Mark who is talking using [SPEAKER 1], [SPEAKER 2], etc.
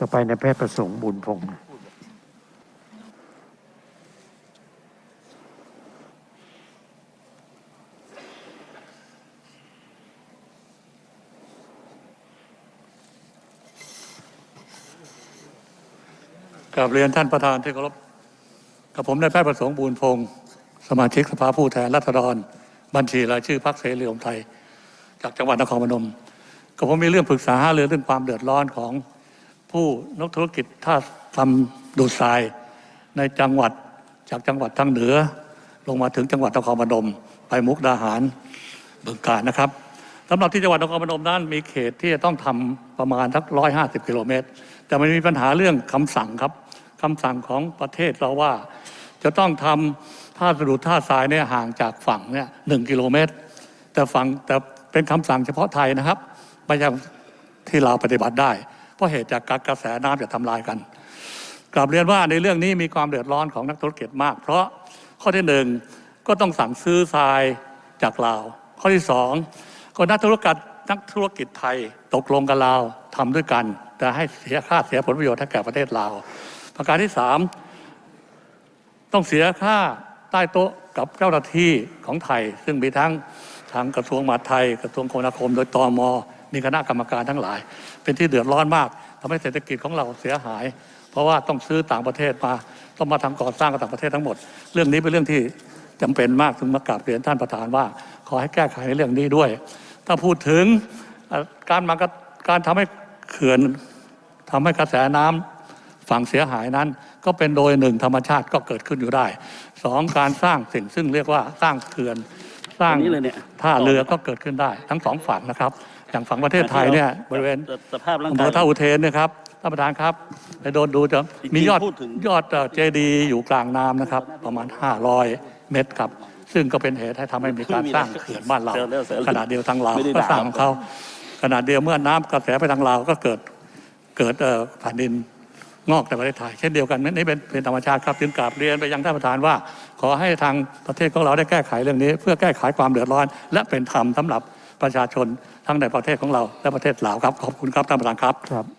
[SPEAKER 1] ต่อไปในแพทย์ประสงค์บุญพงศ์
[SPEAKER 2] กับเรียนท่านประธานที่เคารพกับผมนายแพทย์ประสงค์บูรพงศ์สมาชิกสภาผู้แทนราษฎร บัญชีรายชื่อพรรคเสรีรวมไทย จากจังหวัดนครพนมกับผมมีเรื่องปรึกษาหารือเรื่องความเดือดร้อนของ ผู้นักธุรกิจท่าทำดูดทรายในจังหวัดจากจังหวัดทางเหนือ ลงมาถึงจังหวัดนครพนมไปมุกดาหารบึงกาฬนะครับสำหรับที่จังหวัดนครพนมนั้นมีเขตที่จะต้องทำประมาณทักร้อยห้าสิบกิโลเมตร แต่มันมีปัญหาเรื่องคำสั่งครับคำสั่งของประเทศเราว่า จะต้องทำท่าสะดุดท่าทรายเนี่ยห่างจากฝั่งเนี่ยหนึ่งกิโลเมตร แต่ฝั่งแต่เป็นคำสั่งเฉพาะไทยนะครับไม่ใช่ที่เราปฏิบัติได้ เพราะเหตุจากการกระแสน้ำจะทำลายกันกลับเรียนว่าในเรื่องนี้มีความเดือดร้อนของนักธุรกิจมาก เพราะข้อที่หนึ่งก็ต้องสั่งซื้อทรายจากลาว ข้อที่สองก็นักธุรกิจนักธุรกิจไทยตกลงกับลาวทำด้วยกัน แต่ให้เสียค่าเสียผลประโยชน์ให้แก่ประเทศลาว ประการที่สามต้องเสียค่าใต้โต๊ะกับเจ้าหน้าที่ของไทย ซึ่งมีทั้งทางกระทรวงมหาดไทย กระทรวงคมนาคมโดยตอม มีคณะกรรมการทั้งหลาย เป็นที่เดือดร้อนมากทำให้เศรษฐกิจของเราเสียหาย เพราะว่าต้องซื้อต่างประเทศมาต้องมาทำก่อสร้างกับต่างประเทศทั้งหมด เรื่องนี้เป็นเรื่องที่จำเป็นมากถึงมากราบเรียนท่านประธานว่า ขอให้แก้ไขในเรื่องนี้ด้วย ถ้าพูดถึงเอ่อการมากระการทำให้เขื่อนทำให้กระแสน้ำฝั่งเสียหายนั้น ก็เป็นโดยหนึ่งธรรมชาติก็เกิดขึ้นอยู่ได้สองการสร้างสิ่งซึ่งเรียกว่าสร้างเขื่อน สร้าง
[SPEAKER 3] อันนี้เลยเนี่ย
[SPEAKER 2] ท่าเรือก็เกิดขึ้นได้ ทั้งสองฝั่งนะครับ อย่างฝั่งประเทศไทยเนี่ยบริเวณ
[SPEAKER 3] สภาพร่าง
[SPEAKER 2] อำเภ
[SPEAKER 3] กาย
[SPEAKER 2] อท่าอุเทนเนยครับท่านประธานครับไปโดนดูจะ
[SPEAKER 3] จริงๆ
[SPEAKER 2] มียอด
[SPEAKER 3] พูดถึง
[SPEAKER 2] ยอดเจดีอยู่กลางน้ำนะครับ ประมาณ 500 เมตรครับ ซึ่งก็เป็นเหตุให้ทำให้มีการสร้างเขื่อนบ้านเรา
[SPEAKER 3] เซลล์แล้วเซลล์
[SPEAKER 2] ขนาดเดียวทางลาว
[SPEAKER 3] ไม่ได้
[SPEAKER 2] ก็
[SPEAKER 3] ด่า
[SPEAKER 2] สร้างของเขาขนาดเดียวเมื่อน้ำกระแสไปทางลาวก็เกิดเกิดเอ่อแผ่นดินงอกในประเทศไทยเช่นเดียวกันนี่เป็นเป็นธรรมชาติครับจึงกราบเรียนไปยังท่านประธานว่า ขอให้ทางประเทศของเราได้แก้ไขเรื่องนี้ เพื่อแก้ไขความเดือดร้อน และเป็นธรรมสำหรับ ประชาชนทั้งในประเทศของเราและประเทศลาวครับขอบคุณครับท่านประธานครับ
[SPEAKER 1] ครับ